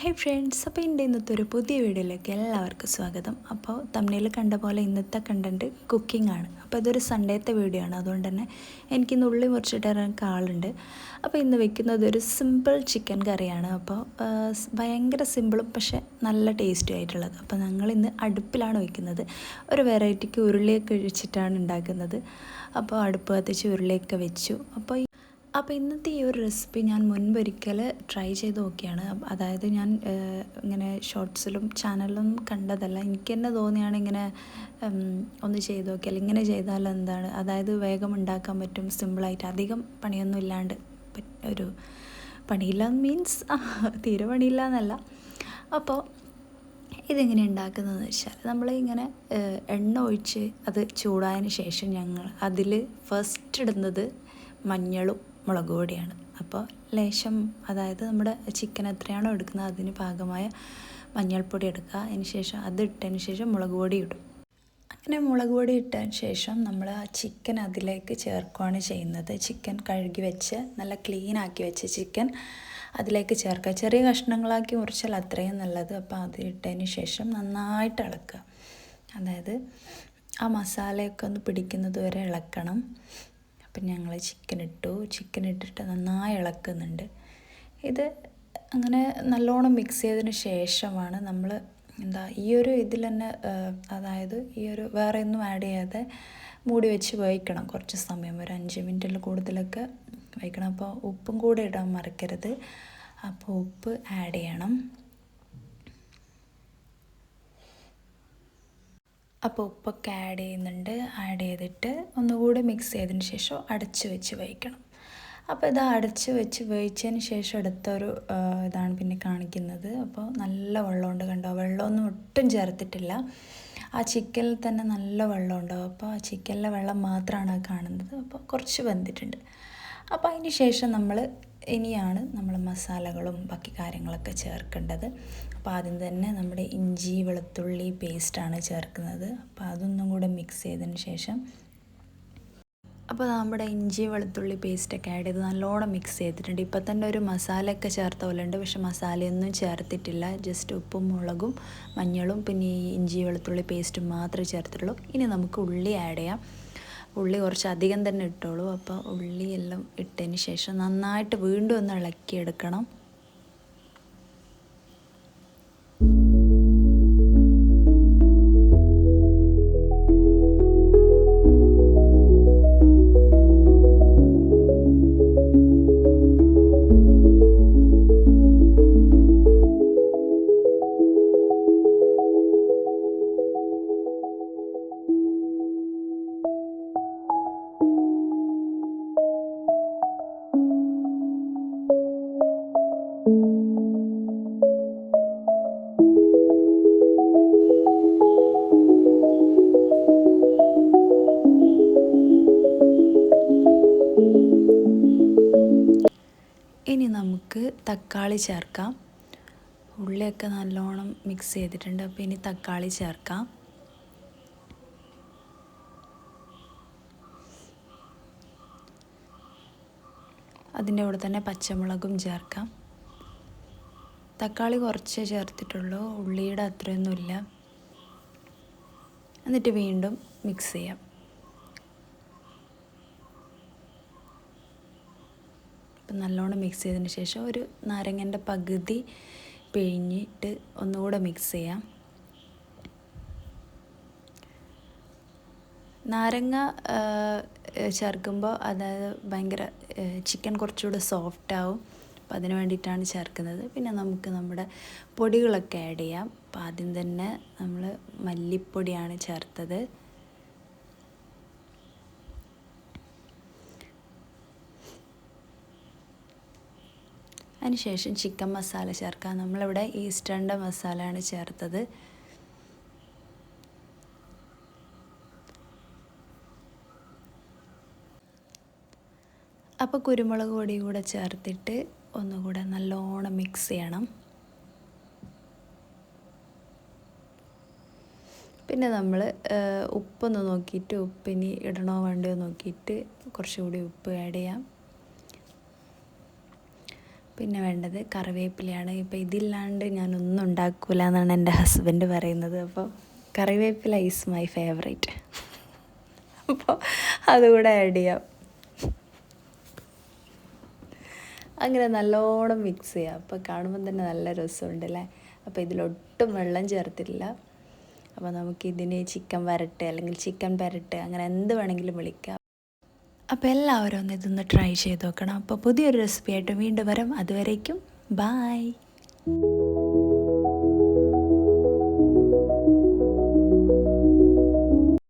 ഹേ friends അപ്പോൾ എന്റെ ഇന്നത്തെ ഒരു പുതിയ വീഡിയോയിലേക്ക് എല്ലാവർക്കും സ്വാഗതം. അപ്പോൾ തമ്മിൽ കണ്ട പോലെ ഇന്നത്തെ കണ്ടന്റ് കുക്കിംഗ് ആണ്. അപ്പോൾ ഇതൊരു സൺഡേത്തെ വീഡിയോ ആണ്. അതുകൊണ്ട് തന്നെ എനിക്കിന്ന് ഉള്ളി മുറിച്ചിട്ട് ഇറങ്ങാൻ ആളുണ്ട്. അപ്പോൾ ഇന്ന് വെക്കുന്നത് ഒരു സിമ്പിൾ ചിക്കൻ കറിയാണ്. അപ്പോൾ ഭയങ്കര സിമ്പിളും പക്ഷേ നല്ല ടേസ്റ്റി ആയിട്ടുള്ളത്. അപ്പോൾ ഞങ്ങൾ ഇന്ന് അടുപ്പിലാണ് വെക്കുന്നത്. ഒരു വെറൈറ്റിക്ക് ഉരുളിയൊക്കെ ഒഴിച്ചിട്ടാണ് ഉണ്ടാക്കുന്നത്. അപ്പോൾ അടുപ്പ് കത്തിച്ച് ഉരുളിയൊക്കെ വെച്ചു. അപ്പോൾ അപ്പോൾ ഇന്നത്തെ ഈ ഒരു റെസിപ്പി ഞാൻ മുൻപൊരിക്കൽ ട്രൈ ചെയ്ത് നോക്കിയാണ്. അതായത് ഞാൻ ഇങ്ങനെ ഷോർട്സിലും ചാനലിലും കണ്ടതല്ല. എനിക്ക് തന്നെ തോന്നിയാണ് ഇങ്ങനെ ഒന്ന് ചെയ്ത് നോക്കിയാൽ ഇങ്ങനെ ചെയ്താൽ എന്താണ്? അതായത് വേഗം ഉണ്ടാക്കാൻ പറ്റും സിമ്പിളായിട്ട് അധികം പണിയൊന്നും ഇല്ലാണ്ട് ഒരു പണിയില്ല മീൻസ് തീരെ പണിയില്ല എന്നല്ല. അപ്പോൾ ഇതെങ്ങനെ ഉണ്ടാക്കുന്നതെന്ന് വെച്ചാൽ നമ്മൾ ഇങ്ങനെ എണ്ണ ഒഴിച്ച് അത് ചൂടായതിന് ശേഷം ഞങ്ങൾ അതിൽ ഫസ്റ്റ് ഇടുന്നത് മഞ്ഞളും മുളക് പൊടിയാണ്. അപ്പോൾ ലേശം അതായത് നമ്മുടെ ചിക്കൻ എത്രയാണോ എടുക്കുന്നത് അതിന് പാകമായ മഞ്ഞൾപ്പൊടി എടുക്കുക. അതിന് ശേഷം അത് ഇട്ടതിന് ശേഷം മുളക് പൊടി ഇടും. അങ്ങനെ മുളക് പൊടി ഇട്ടതിന് ശേഷം നമ്മൾ ആ ചിക്കൻ അതിലേക്ക് ചേർക്കുകയാണ് ചെയ്യുന്നത്. ചിക്കൻ കഴുകി വെച്ച് നല്ല ക്ലീൻ ആക്കി വെച്ച് ചിക്കൻ അതിലേക്ക് ചേർക്കുക. ചെറിയ കഷ്ണങ്ങളാക്കി മുറിച്ചാൽ അത്രയും നല്ലത്. അപ്പോൾ അത് ഇട്ടതിന് ശേഷം നന്നായിട്ട് ഇളക്കുക. അതായത് ആ മസാലയൊക്കെ ഒന്ന് പിടിക്കുന്നത് വരെ ഇളക്കണം. അപ്പം ഞങ്ങൾ ചിക്കൻ ഇട്ടു. ചിക്കൻ ഇട്ടിട്ട് നന്നായി ഇളക്കുന്നുണ്ട്. ഇത് അങ്ങനെ നല്ലോണം മിക്സ് ചെയ്തതിന് ശേഷമാണ് നമ്മൾ എന്താ ഈ ഒരു ഇതിൽ തന്നെ അതായത് ഈ ഒരു വേറെ ഒന്നും ആഡ് ചെയ്യാതെ മൂടി വെച്ച് വേവിക്കണം. കുറച്ച് സമയം ഒരു അഞ്ച് മിനിറ്റിൽ കൂടുതലൊക്കെ വേവിക്കണം. അപ്പോൾ ഉപ്പും കൂടെ ഇടാൻ മറക്കരുത്. അപ്പോൾ ഉപ്പ് ആഡ് ചെയ്യണം. അപ്പോൾ ഉപ്പൊക്കെ ആഡ് ചെയ്യുന്നുണ്ട് ആഡ് ചെയ്തിട്ട് ഒന്നുകൂടി മിക്സ് ചെയ്തതിന് ശേഷം അടച്ച് വെച്ച് വേവിക്കണം. അപ്പോൾ ഇത് അടച്ച് വെച്ച് വേവിച്ചതിന് ശേഷം എടുത്തൊരു ഇതാണ് പിന്നെ കാണിക്കുന്നത്. അപ്പോൾ നല്ല വെള്ളമുണ്ട് കണ്ടോ? വെള്ളമൊന്നും ഒട്ടും ചേർത്തിട്ടില്ല. ആ ചിക്കനിൽ തന്നെ നല്ല വെള്ളമുണ്ടാവും അപ്പോൾ ആ ചിക്കനിലെ വെള്ളം മാത്രമാണ് കാണുന്നത്. അപ്പോൾ കുറച്ച് വെന്തിട്ടുണ്ട്. അപ്പോൾ അതിന് ശേഷം നമ്മൾ ഇനിയാണ് നമ്മൾ മസാലകളും ബാക്കി കാര്യങ്ങളൊക്കെ ചേർക്കേണ്ടത്. അപ്പോൾ ആദ്യം തന്നെ നമ്മുടെ ഇഞ്ചി വെളുത്തുള്ളി പേസ്റ്റാണ് ചേർക്കുന്നത്. അപ്പോൾ അതൊന്നും കൂടെ മിക്സ് ചെയ്തതിന് ശേഷം അപ്പോൾ നമ്മുടെ ഇഞ്ചി വെളുത്തുള്ളി പേസ്റ്റൊക്കെ ആഡ് ചെയ്ത് നല്ലോണം മിക്സ് ചെയ്തിട്ടുണ്ട്. ഇപ്പോൾ തന്നെ ഒരു മസാലയൊക്കെ ചേർത്ത പോലെ ഉണ്ട്. പക്ഷെ മസാലയൊന്നും ചേർത്തിട്ടില്ല. ജസ്റ്റ് ഉപ്പും മുളകും മഞ്ഞളും പിന്നെ ഈ ഇഞ്ചി വെളുത്തുള്ളി പേസ്റ്റും മാത്രമേ ചേർത്തിട്ടുള്ളൂ. ഇനി നമുക്ക് ഉള്ളി ആഡ് ചെയ്യാം. ഉള്ളി കുറച്ചധികം തന്നെ ഇട്ടോളൂ. അപ്പോൾ ഉള്ളിയെല്ലാം ഇട്ടതിന് ശേഷം നന്നായിട്ട് വീണ്ടും ഒന്ന് ഇളക്കിയെടുക്കണം. നമുക്ക് തക്കാളി ചേർക്കാം. ഉള്ളിയൊക്കെ നല്ലോണം മിക്സ് ചെയ്തിട്ടുണ്ട്. അപ്പോൾ ഇനി തക്കാളി ചേർക്കാം. അതിന്റെ കൂടെ തന്നെ പച്ചമുളകും ചേർക്കാം. തക്കാളി കുറച്ചേ ചേർത്തിട്ടുള്ളൂ. ഉള്ളിയുടെ അത്രയൊന്നുമില്ല. എന്നിട്ട് വീണ്ടും മിക്സ് ചെയ്യാം. ഇപ്പം നല്ലോണം മിക്സ് ചെയ്തതിന് ശേഷം ഒരു നാരങ്ങന്റെ പകുതി പിഴിഞ്ഞിട്ട് ഒന്നുകൂടെ മിക്സ് ചെയ്യാം. നാരങ്ങ ചേർക്കുമ്പോൾ അതായത് ഭയങ്കര ചിക്കൻ കുറച്ചുകൂടെ സോഫ്റ്റ് ആവും. അപ്പം അതിന് വേണ്ടിയിട്ടാണ് ചേർക്കുന്നത്. പിന്നെ നമുക്ക് നമ്മുടെ പൊടികളൊക്കെ ആഡ് ചെയ്യാം. അപ്പം ആദ്യം തന്നെ നമ്മൾ മല്ലിപ്പൊടിയാണ് ചേർത്തത്. അതിനുശേഷം ചിക്കൻ മസാല ചേർക്കാം. നമ്മളിവിടെ ഈസ്റ്റേണിന്റെ മസാലയാണ് ചേർത്തത്. അപ്പോൾ കുരുമുളക് പൊടി കൂടെ ചേർത്തിട്ട് ഒന്നുകൂടെ നല്ലോണം മിക്സ് ചെയ്യണം. പിന്നെ നമ്മൾ ഉപ്പൊന്ന് നോക്കിയിട്ട് ഉപ്പിനി ഇടണോ വേണ്ടയോ നോക്കിയിട്ട് കുറച്ചുകൂടി ഉപ്പ് ആഡ് ചെയ്യാം. പിന്നെ വേണ്ടത് കറിവേപ്പിലയാണ്. ഇപ്പോൾ ഇതില്ലാണ്ട് ഞാനൊന്നും ഉണ്ടാക്കൂല എന്നാണ് എന്റെ ഹസ്ബൻഡ് പറയുന്നത്. അപ്പോൾ കറിവേപ്പില ഈസ് മൈ ഫേവറേറ്റ് അപ്പോൾ അതുകൂടെ ആഡ് ചെയ്യാം. അങ്ങനെ നല്ലോണം മിക്സ് ചെയ്യാം. അപ്പോൾ കാണുമ്പോൾ തന്നെ നല്ല രസമുണ്ട് അല്ലേ? അപ്പോൾ ഇതിലൊട്ടും വെള്ളം ചേർത്തില്ല അപ്പോൾ നമുക്കിതിന് ചിക്കൻ വരട്ട് അല്ലെങ്കിൽ ചിക്കൻ പെരട്ട് അങ്ങനെ എന്ത് വേണമെങ്കിലും വിളിക്കാം. അപ്പോൾ എല്ലാവരും ഒന്ന് ഇതൊന്ന് ട്രൈ ചെയ്ത് നോക്കണം. അപ്പോൾ പുതിയൊരു റെസിപ്പി ആയിട്ട് വീണ്ടും വരാം. അതുവരേക്കും ബായ്